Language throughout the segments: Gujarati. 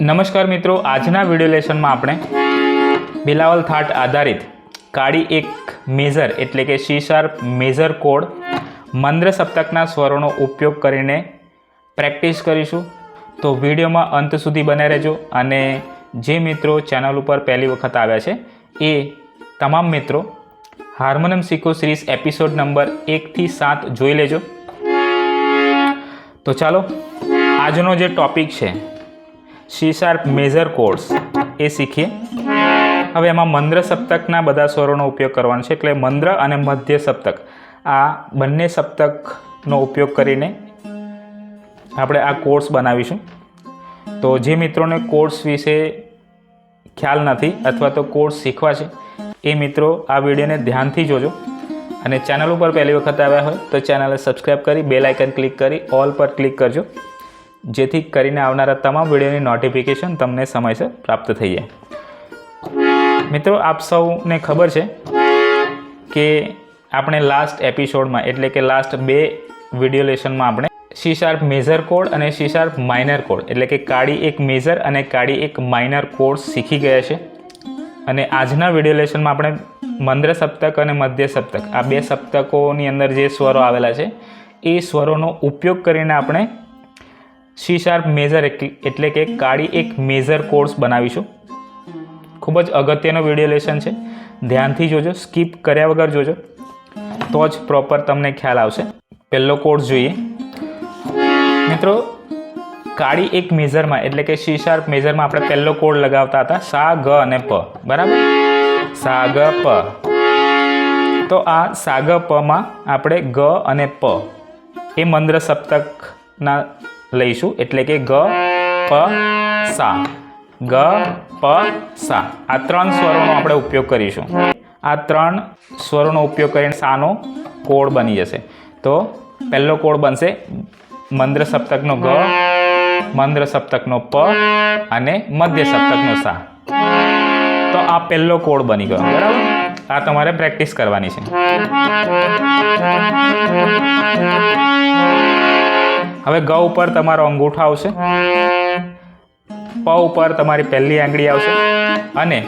નમસ્કાર મિત્રો, આજના વીડિયો લેસનમાં આપણે બિલાવલ થાટ આધારિત કાળી એક મેઝર એટલે કે સી શાર્પ મેઝર કોડ મંદ્ર સપ્તકના સ્વરોનો ઉપયોગ કરીને પ્રેક્ટિસ કરીશું. તો વિડીયોમાં અંત સુધી બને રહેજો અને જે મિત્રો ચેનલ ઉપર પહેલી વખત આવ્યા છે, એ તમામ મિત્રો હાર્મોનિયમ શીખો સિરીઝ એપિસોડ નંબર એકથી સાત જોઈ લેજો. તો ચાલો, આજનો જે ટોપિક છે સી શાર્પ મેજર કોર્સ એ શીખીએ. હવે એમાં મંદ્ર સપ્તકના બધા સ્વરોનો ઉપયોગ કરવાનો છે. એટલે મંદ્ર અને મધ્ય સપ્તક. આ બંને સપ્તકનો ઉપયોગ કરીને આપણે આ કોર્સ બનાવીશું. તો જે મિત્રોને કોર્સ વિશે ખ્યાલ નથી અથવા તો કોર્સ શીખવા છે, એ મિત્રો આ વિડીયોને ધ્યાનથી જોજો. અને ચેનલ ઉપર પહેલી વખત આવ્યા હોય તો ચેનલને સબસ્ક્રાઈબ કરી બેલ આઇકન ક્લિક કરી ઓલ પર ક્લિક કરજો. જેથી કરીને આવનારા તમામ વિડીયોની નોટિફિકેશન તમને સમયસર પ્રાપ્ત થઈ જાય. મિત્રો, આપ સૌને ખબર છે કે આપણે લાસ્ટ એપિસોડમાં એટલે કે લાસ્ટ બે વીડિયો લેશનમાં આપણે સી શાર્પ મેજર કોડ અને સી શાર્પ માઇનર કોડ એટલે કે કાળી એક મેજર અને કાળી એક માઇનર કોડ શીખી ગયા છે. અને આજના વીડિયો લેશનમાં આપણે મંદ્ર સપ્તક અને મધ્ય સપ્તક, આ બે સપ્તકોની અંદર જે સ્વરો આવેલા છે, એ સ્વરોનો ઉપયોગ કરીને આપણે સી શાર્પ મેજર એટલે કે કાળી એક મેજર કોર્સ બનાવીશું. ખૂબ જ અગત્યનો વીડિયો લેસન છે. ધ્યાનથી જોજો સ્કીપ કર્યા વગર જોજો. તો જ પ્રોપર તમને ખ્યાલ આવશે. પહેલો કોર્સ જોઈએ. મિત્રો, કાળી એક મેજરમાં એટલે કે સી શાર્પ મેજરમાં આપણે પહેલો કોડ લગાવતા હતા સા ગ અને પ. બરાબર? સા ગ પ. તો આ સા ગ પમાં આપણે ગ અને પ. એ મંદ્ર સપ્તકના લઈશું. એટલે કે ગ, પ, સા. ગ, પ, સા. આ ત્રણ સ્વરોનો આપણે ઉપયોગ કરીશું. આ ત્રણ સ્વરોનો ઉપયોગ કરીને સાનો કોડ બની જશે. તો પહેલો કોડ બનશે મંદ્ર સપ્તકનો ગ, મંદ્ર સપ્તકનો પ અને મધ્ય સપ્તકનો સા. તો આ પહેલો કોડ બની ગયો. બરાબર? આ તમારે પ્રેક્ટિસ કરવાની છે. હવે ગ ઉપર તમારો અંગૂઠો આવશે. પ ઉપર તમારી પહેલી આંગળી આવશે અને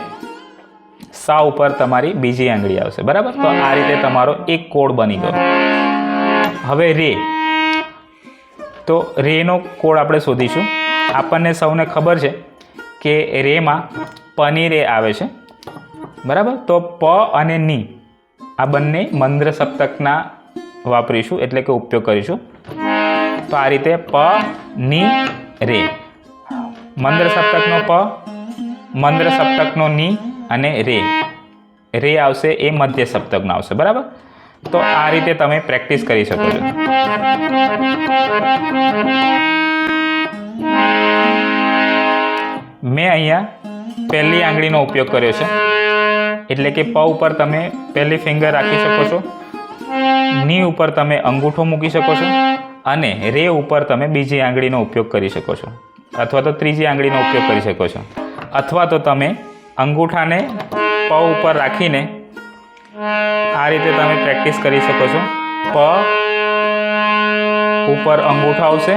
સા ઉપર તમારી બીજી આંગળી આવશે. બરાબર? તો આ રીતે તમારો એક કોડ બની ગયો. હવે રે. તો રેનો કોડ આપણે શોધીશું. આપણને સૌને ખબર છે કે રેમાં પની રે આવે છે. બરાબર? તો પ અને ની આ બંને મંદ્ર સપ્તકના વાપરીશું, એટલે કે ઉપયોગ કરીશું. તો આ રીતે પ, ની, રે. મંદ્ર સપ્તકનો પ, મંદ્ર સપ્તકનો ની અને રે. રે આવશે એ મધ્ય સપ્તકનો આવશે, બરાબર? તો આ રીતે તમે પ્રેક્ટિસ કરી શકો છો. મેં અહીંયા પહેલી આંગળીનો ઉપયોગ કર્યો છે. એટલે કે પ ઉપર તમે પહેલી ફિંગર રાખી શકો છો. ની ઉપર તમે અંગૂઠો મૂકી શકો છો. અને રે ઉપર તમે બીજી આંગળીનો ઉપયોગ કરી શકો છો. અથવા તો ત્રીજી આંગળીનો ઉપયોગ કરી શકો છો. અથવા તો તમે અંગૂઠાને પ ઉપર રાખીને આ રીતે તમે પ્રેક્ટિસ કરી શકો છો. પ ઉપર અંગૂઠો આવશે.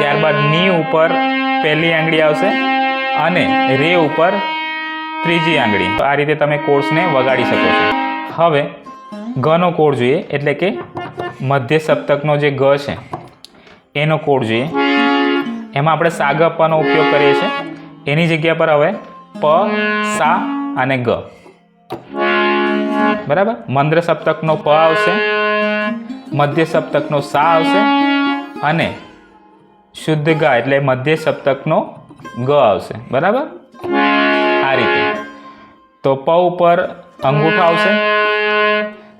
ત્યારબાદની ઉપર પહેલી આંગળી આવશે અને રે ઉપર ત્રીજી આંગળી. આ રીતે તમે કોર્સને વગાડી શકો છો. હવે ગનો કોડ જોઈએ, એટલે કે મધ્ય સપ્તકનો જે ગ છે, એનો કોડ જોઈએ. એમાં આપણે સાગ પનો ઉપયોગ કરીએ છીએ. એની જગ્યા પર હવે પ, સા અને ગ. બરાબર? મંદ્ર સપ્તકનો પ આવશે, મધ્ય સપ્તકનો સા આવશે અને શુદ્ધ ગા એટલે મધ્ય સપ્તકનો ગ આવશે. બરાબર? આ રીતે. તો પ ઉપર અંગૂઠો આવશે,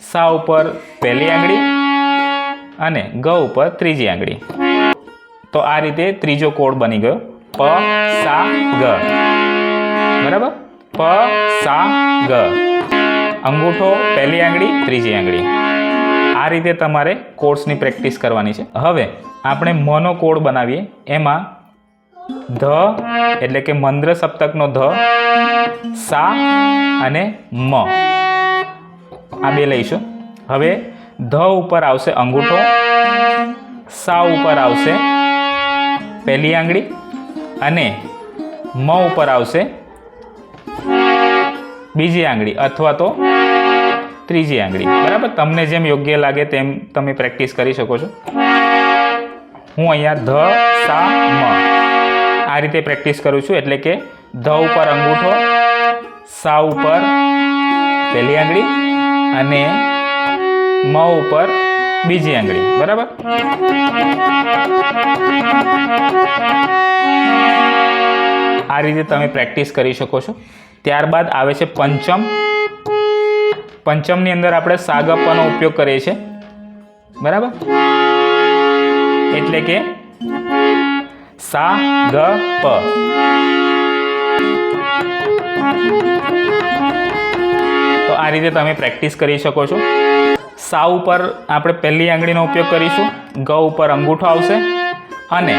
સા ઉપર પહેલી આંગળી અને ગ ઉપર ત્રીજી આંગળી. તો આ રીતે ત્રીજો કોડ બની ગયો. પ, સા, ગ. બરાબર? પ, સા, ગ. અંગૂઠો, પહેલી આંગળી, ત્રીજી આંગળી. આ રીતે તમારે કોડ્સની પ્રેક્ટિસ કરવાની છે. હવે આપણે મનો કોડ બનાવીએ. એમાં ધ, એટલે કે મંદ્ર સપ્તકનો ધ, સા અને મ. આ બે લઈશું. હવે ધ ઉપર આવશે અંગૂઠો સા ઉપર આવશે પહેલી આંગળી અને મ ઉપર આવશે બીજી આંગળી અથવા તો ત્રીજી આંગળી. બરાબર? તમને જેમ યોગ્ય લાગે તેમ તમે પ્રેક્ટિસ કરી શકો છો. હું અહીંયા ધ, સા, મ આ રીતે પ્રેક્ટિસ કરું છું એટલે કે ધ ઉપર અંગૂઠો, સા ઉપર પહેલી આંગળી અને મ ઉપર બીજી આંગળી, બરાબર? આ રીતે તમે પ્રેક્ટિસ કરી શકો છો. ત્યારબાદ આવે છે પંચમ. પંચમની અંદર આપણે સાગપ્પાનો ઉપયોગ કરીએ છીએ. બરાબર? એટલે કે સા ગ પ તો આ રીતે તમે પ્રેક્ટિસ કરી શકો છો. સા ઉપર આપણે પહેલી આંગળીનો ઉપયોગ કરીશું. ગ ઉપર અંગૂઠો આવશે અને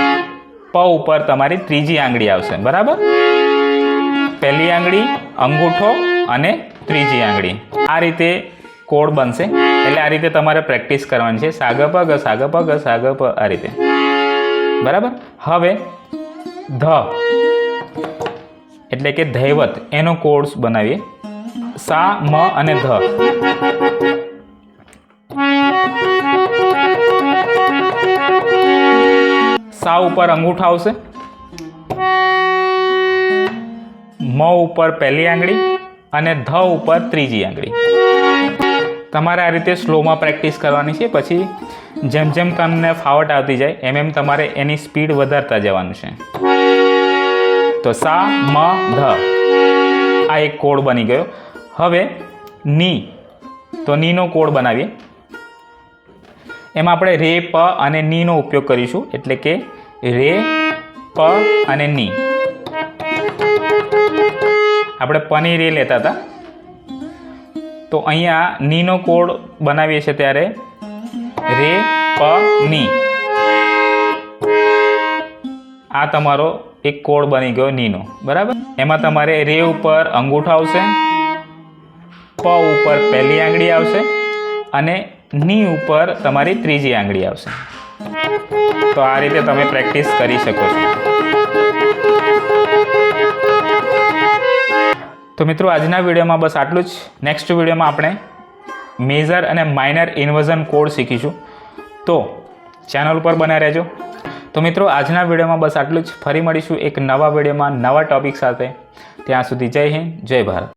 પ ઉપર તમારી ત્રીજી આંગળી આવશે. બરાબર? પહેલી આંગળી, અંગૂઠો અને ત્રીજી આંગળી. આ રીતે કોડ બનશે. એટલે આ રીતે તમારે પ્રેક્ટિસ કરવાની છે. સાગ પ ગ સાગ પ ગ સાગ પ આ રીતે. બરાબર? હવે ધ એટલે કે ધૈવત એનો કોર્સ બનાવીએ. સા, મ અને ધ. સા ઉપર અંગૂઠા આવશે. મ ઉપર પહેલી આંગળી અને ધ ઉપર ત્રીજી આંગળી. તમારે આ રીતે સ્લોમાં પ્રેક્ટિસ કરવાની છે. પછી જેમ જેમ તમને ફાવટ આવતી જાય, એમ એમ તમારે એની સ્પીડ વધારતા જવાનું છે. તો સા, મ, ધ. આ એક કોડ બની ગયો. હવે ની. તો નીનો કોડ બનાવીએ. એમાં આપણે રે, પ અને નીનો ઉપયોગ કરીશું. એટલે કે રે, પ અને ની. આપણે પની રે લેતા હતા. તો અહીંયા નીનો કોડ બનાવીએ છીએ ત્યારે રે, પ, ની. આ તમારો એક કોડ બની ગયો નીનો બરાબર? એમાં તમારે રે ઉપર અંગૂઠો આવશે, પ ઉપર પહેલી આંગળી આવશે અને ની ઉપર તમારી ત્રીજી આંગળી આવશે. તો આ રીતે તમે પ્રેક્ટિસ કરી શકો છો. તો મિત્રો, આજના વિડીયોમાં બસ આટલું જ. નેક્સ્ટ વિડીયોમાં આપણે મેજર અને માઇનર ઇન્વર્ઝન કોડ શીખીશું. તો ચેનલ ઉપર બન્યા રહેજો. તો મિત્રો, આજના વિડીયોમાં બસ આટલું જ. ફરી મળીશું એક નવા વિડીયોમાં નવા ટોપિક સાથે. ત્યાં સુધી જય હિન્દ, જય ભારત.